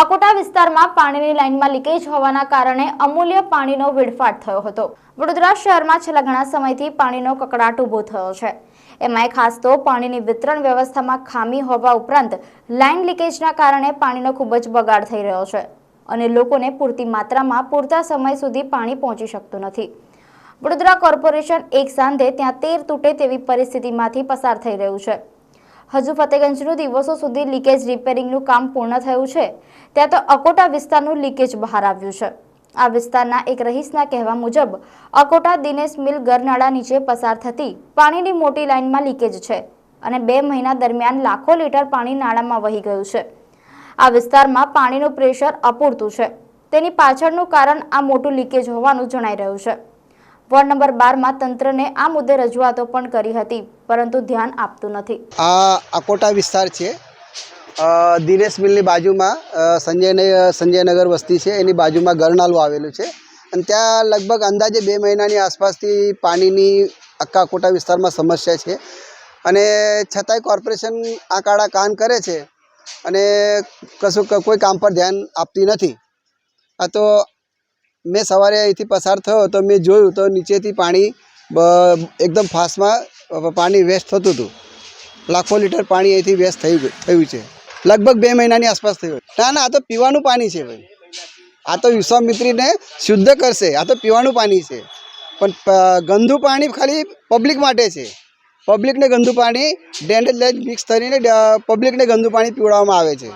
અકોટા વિસ્તારમાં પાણીની લાઇનમાં લીકેજ હોવાના કારણે અમૂલ્ય પાણીનો વેડફાટ થયો હતો. વડોદરા શહેરમાં છેલ્લા ઘણા સમયથી પાણીનો કકડાટ ઊભો થયો છે. એમાંય ખાસ તો પાણીની વિતરણ વ્યવસ્થામાં ખામી હોવા ઉપરાંત લાઇન લીકેજના કારણે પાણીનો ખૂબ જ બગાડ થઈ રહ્યો છે અને લોકોને પૂરતી માત્રામાં પૂરતા સમય સુધી પાણી પહોંચી શકતું નથી. વડોદરા કોર્પોરેશન એક સાંધે ત્યાં તેર તૂટે તેવી પરિસ્થિતિમાંથી પસાર થઈ રહ્યું છે. હજુ ફતેગંજનું દિવસો સુધી લીકેજ રિપેરિંગનું કામ પૂર્ણ થયું છે. ત્યાં તો અકોટા વિસ્તારનું લીકેજ બહાર આવ્યું છે. આ વિસ્તારના એક રહીશના કહેવા મુજબ, અકોટા દિનેશ મિલ ગરનાળા નીચે પસાર થતી પાણીની મોટી લાઇનમાં લીકેજ છે અને બે મહિના દરમિયાન લાખો લીટર પાણી નાળામાં વહી ગયું છે. આ વિસ્તારમાં પાણીનું પ્રેશર અપૂરતું છે. તેની પાછળનું કારણ આ મોટું લીકેજ હોવાનું જણાઈ રહ્યું છે. વોર્ડ નંબર બારમાં તંત્રને આ મુદ્દે રજૂઆતો પણ કરી હતી, પરંતુ ધ્યાન આપતું નથી. આ અકોટા વિસ્તાર છે. દિનેશ મિલની બાજુમાં સંજય સંજયનગર વસ્તી છે. એની બાજુમાં ગરનાલું આવેલું છે. અને ત્યાં લગભગ અંદાજે બે મહિનાની આસપાસથી પાણીની આખા કોટા વિસ્તારમાં સમસ્યા છે. અને છતાંય કોર્પોરેશન આ કાળા કાન કરે છે અને કશું કોઈ કામ પર ધ્યાન આપતી નથી. આ તો મેં સવારે અહીંથી પસાર થયો તો મેં જોયું તો નીચેથી પાણી એકદમ ફાસ્ટમાં પાણી વેસ્ટ થતું હતું. લાખો લીટર પાણી અહીંથી વેસ્ટ થઈ થયું છે. લગભગ બે મહિનાની આસપાસ થયું. ના ના, આ તો પીવાનું પાણી છે ભાઈ. આ તો વિશ્વામિત્રીને શુદ્ધ કરશે. આ તો પીવાનું પાણી છે. પણ ગંદુ પાણી ખાલી પબ્લિક માટે છે. પબ્લિકને ગંદુ પાણી ડ્રેનેજ લાઈન મિક્સ કરીને પબ્લિકને ગંદુ પાણી પીવડાવવામાં આવે છે.